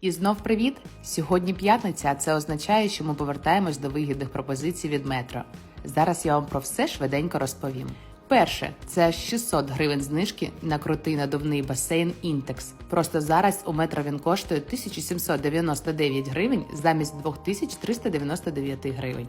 І знов привіт! Сьогодні п'ятниця, а це означає, що ми повертаємось до вигідних пропозицій від метро. Зараз я вам про все швиденько розповім. Перше, це аж 600 гривень знижки на крутий надувний басейн Інтекс. Просто зараз у метро він коштує 1799 гривень замість 2399 гривень.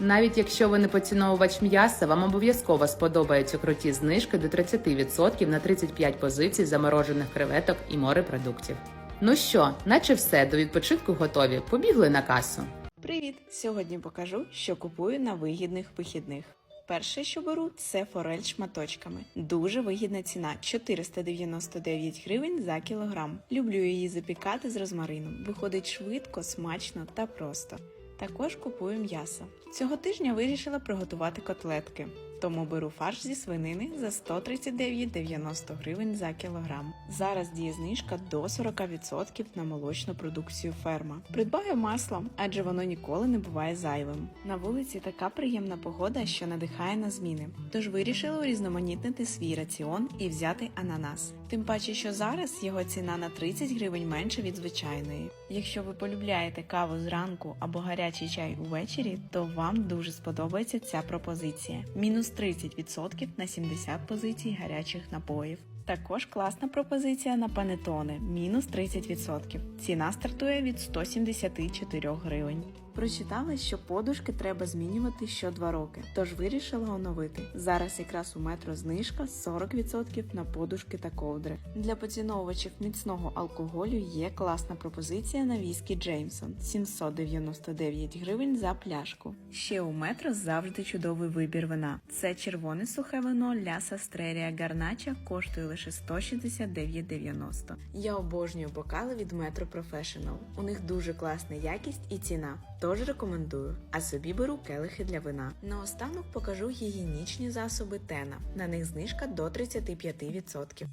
Навіть якщо ви не поціновувач м'яса, вам обов'язково сподобаються круті знижки до 30% на 35 позицій заморожених креветок і морепродуктів. Ну що, наче все, до відпочинку готові. Побігли на касу. Привіт! Сьогодні покажу, що купую на вигідних вихідних. Перше, що беру, це форель шматочками. Дуже вигідна ціна 499 гривень за кілограм. Люблю її запікати з розмарином. Виходить швидко, смачно та просто. Також купую м'ясо. Цього тижня вирішила приготувати котлетки. Тому беру фарш зі свинини за 139,90 гривень за кілограм. Зараз діє знижка до 40% на молочну продукцію ферма. Придбаю масло, адже воно ніколи не буває зайвим. На вулиці така приємна погода, що надихає на зміни. Тож вирішила урізноманітнити свій раціон і взяти ананас. Тим паче, що зараз його ціна на 30 гривень менше від звичайної. Якщо ви полюбляєте каву зранку або гарячий чай увечері, то вам дуже сподобається ця пропозиція. Мінус 30% на 70 позицій гарячих напоїв. Також класна пропозиція на панетони мінус 30%. Ціна стартує від 174 гривень. Прочитала, що подушки треба змінювати що 2 роки, тож вирішила оновити. Зараз якраз у метро знижка 40% на подушки та ковдри. Для поціновувачів міцного алкоголю є класна пропозиція на віскі Джеймсон 799 гривень за пляшку. Ще у метро завжди чудовий вибір вина. Це червоне сухе вино Ляса Стрерія Гарнача коштує лише 169,90. Я обожнюю бокали від Metro Professional. У них дуже класна якість і ціна. Тож рекомендую, а собі беру келихи для вина. Наостанок покажу гігієнічні засоби Тена. На них знижка до 35%.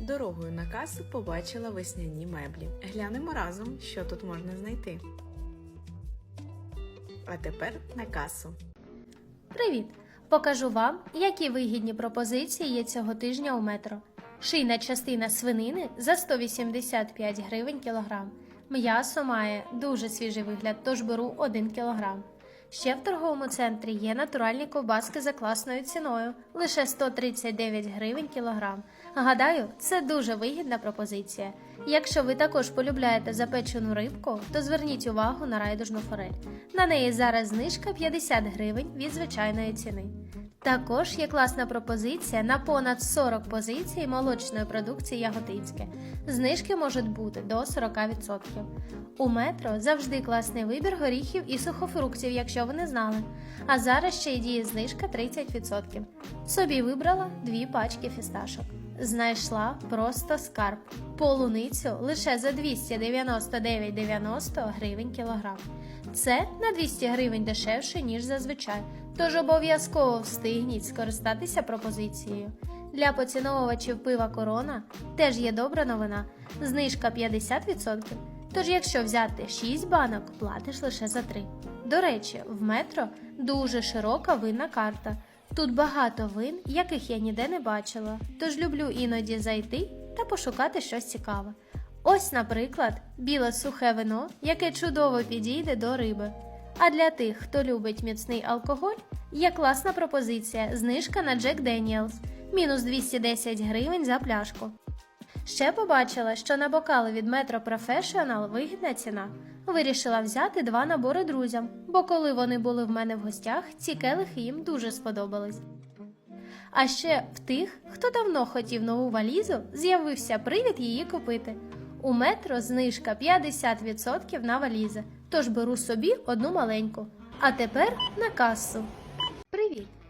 Дорогою на касу побачила весняні меблі. Глянемо разом, що тут можна знайти. А тепер на касу. Привіт! Покажу вам, які вигідні пропозиції є цього тижня у метро. Шийна частина свинини за 185 гривень кілограм. М'ясо має дуже свіжий вигляд, тож беру 1 кілограм. Ще в торговому центрі є натуральні ковбаски за класною ціною лише 139 гривень кілограм. Гадаю, це дуже вигідна пропозиція. Якщо ви також полюбляєте запечену рибку, то зверніть увагу на райдужну форель. На неї зараз знижка 50 гривень від звичайної ціни. Також є класна пропозиція на понад 40 позицій молочної продукції Яготинське. Знижки можуть бути до 40%. У метро завжди класний вибір горіхів і сухофруктів, якщо ви не знали. А зараз ще й діє знижка 30%. Собі вибрала дві пачки фісташок. Знайшла просто скарб. Полуницю лише за 299,90 гривень кілограм. Це на 200 гривень дешевше, ніж зазвичай. Тож обов'язково встигніть скористатися пропозицією. Для поціновувачів пива корона теж є добра новина. Знижка 50%. Тож, якщо взяти 6 банок, платиш лише за 3. До речі, в метро дуже широка винна карта. Тут багато вин, яких я ніде не бачила, тож люблю іноді зайти та пошукати щось цікаве. Ось, наприклад, біле сухе вино, яке чудово підійде до риби. А для тих, хто любить міцний алкоголь, є класна пропозиція знижка на Jack Daniels – мінус 210 гривень за пляшку. Ще побачила, що на бокали від Metro Professional вигідна ціна. Вирішила взяти два набори друзям, бо коли вони були в мене в гостях, ці келихи їм дуже сподобались. А ще в тих, хто давно хотів нову валізу, з'явився привід її купити. У метро знижка 50% на валізи, тож беру собі одну маленьку. А тепер на касу.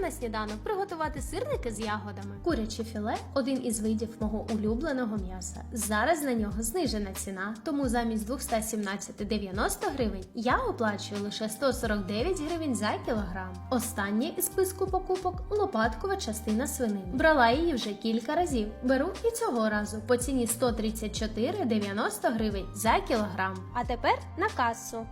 на сніданок приготувати сирники з ягодами. Куряче філе один із видів мого улюбленого м'яса. Зараз на нього знижена ціна, тому замість 217,90 гривень я оплачую лише 149 гривень за кілограм. Останнє із списку покупок лопаткова частина свинини. Брала її вже кілька разів. Беру і цього разу по ціні 134,90 гривень за кілограм. А тепер на касу.